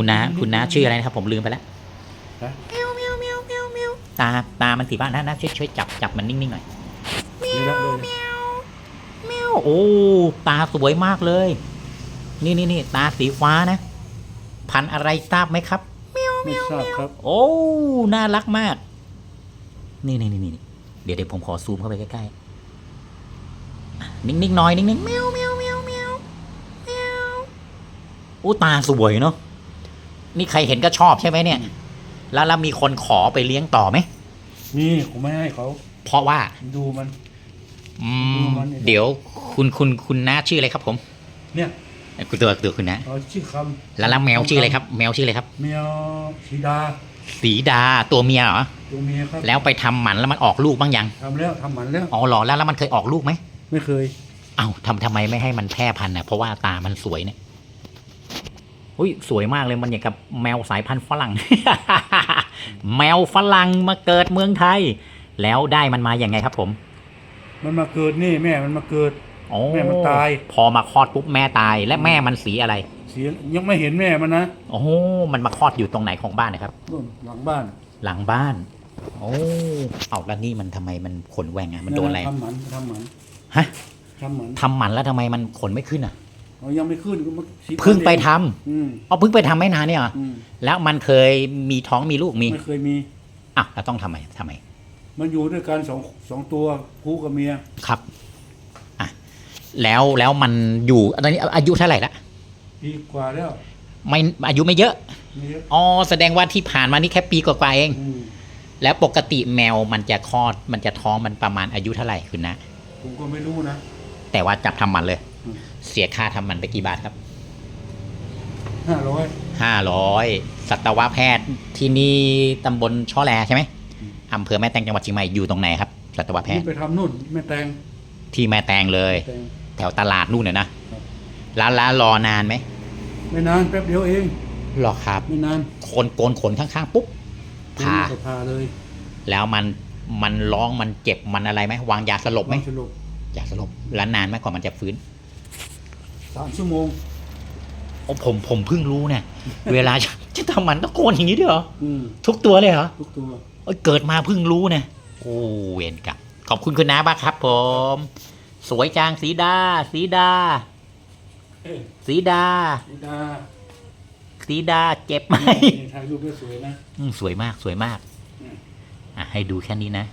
คุณน้าคุณน้าชื่ออะไรนะครับ ผมลืมไปแล้วฮะเมียวเมียวเมียวเมียวเมียวตาตามันสีฟ้าน้าน้าช่วยช่วยจับจับมันนิ่งๆหน่อยนี่นะเลยนะเมียวโอ้ตาสวยมากเลย นี่นี่นี่ตาสีฟ้านะ พันธุ์อะไรทราบไหมครับไม่ทราบครับโอ้น่ารักมาก นี่นี่นี่นี่เดี๋ยวเดี๋ยวผมขอซูมเข้าไปใกล้ๆอะนิ่งๆหน่อยนิ่งๆเมียวเมียวเมียวเมียวเมียวอู้ตาสวยเนาะ นี่ใครเห็นก็ชอบใช่ไหมเนี่ย แล้วแล้วมีคนขอไปเลี้ยงต่อไหมนี่ผมไม่ให้เขาเพราะว่าดูมัน อืมดูมันเนี่ย เดี๋ยวคุณคุณคุณน้าชื่ออะไรครับผมเนี่ยเอ้ยคุณตัวตัวคุณน้าเขาชื่อคแล้วแล้วแมวชื่ออะไรครับ แมวชื่ออะไรครับำเมียวสีดาสีดาตัวเมียเหรอตัวเมียครับแล้วไปทำหมันแล้วมันออกลูกบ้างยังทำแล้วทำหมันแล้วอ๋อเหรอแล้วแล้วมันเคยออกลูกไหมไม่เคย เอ้าทำทำไมไม่ให้มันแพร่พันธุ์น่ะเพราะว่าตามันสวยเนี่ย อุ้ยสวยมากเลยมันอย่างกับแมวสายพันธุ์ฝรั่ง แมวฝรั่งมาเกิดเมืองไทย แล้วได้มันมาอย่างไงครับผมมันมาเกิดนี่แม่มันมาเกิด โอ้แม่มันตาย พอมาคลอดปุ๊บแม่ตายและแม่มันสีอะไร เสียยังไม่เห็นแม่มันนะโอ้โหมันมาคลอดอยู่ตรงไหนของบ้านนะครับ นู่นหลังบ้านหลังบ้าน โอ้เอาแล้วนี่มันทำไมมันขนแหว่งอะมันโดนอะไรทำหมันทำหมันฮะทำหมันทำหมันแล้วทำไมมันขนไม่ขึ้นอะ เรายังไม่ขึ้นก็มาสีเพิ่งไปทำอืมอ๋อเพิ่งไปทำไม่นานเนี่ยเหรออืมแล้วมันเคยมีท้องมีลูกมีไม่เคยมี อะแล้วต้องทำไมทำไมมันอยู่ด้วยกันสองสองตัวคู่กับเมียครับอะแล้วแล้วมันอยู่ตอนนี้อายุเท่าไหร่ละปีกว่าแล้วไม่อายุไม่เยอะไม่เยอะอ๋อแสดงว่าที่ผ่านมานี่แค่ปีกว่าๆเอง อืมแล้วปกติแมวมันจะคลอดมันจะท้องมันประมาณอายุเท่าไหร่คุณนะ ผมก็ไม่รู้นะแต่ว่าจับทำหมันเลยอืม เสียค่าทำหมันไปกี่บาทครับห้าร้อยห้าร้อยสัตวแพทย์ที่นี่ตำบลช่อแลใช่ไหมอำเภอแม่แตงจังหวัดเชียงใหม่อยู่ตรงไหนครับสัตวแพนี่ทย์ไปทำนู่นแม่แตงที่แม่แตงเลย แตง แถวตลาดนู่นน่ะนะครับร้านร้านรอนานไหมไม่นานแป๊บเดียวเองหรอครับไม่นานคนโกนขนข้างๆปุ๊บผ่าก็พาเลยแล้วมันมันร้องมันเจ็บมันอะไรไหมวางยาสลบไหมวางสรุปยาสลบแล้วนานไหมกว่ามันจะฟื้น สามชั่วโมงโอ้ผมผมเพิ่งรู้เนี่ย เวลาจะจะทำหมันต้องโกนอย่างนี้ด้วยเหรอ อืมทุกตัวเลยเหรอทุกตัว เอ้ยเกิดมาเพิ่งรู้เนี่ยโอ้เวรกรรมขอบคุณคุณน้าบ้างครับ ผม สวยจางสีดา สีดา เอ้ยสีดาธิดาสีดาเจ็บไหมนี่ถ่ายรูปได้สวยนะ อืมสวยมากสวยมากอืมอะให้ดูแค่นี้นะ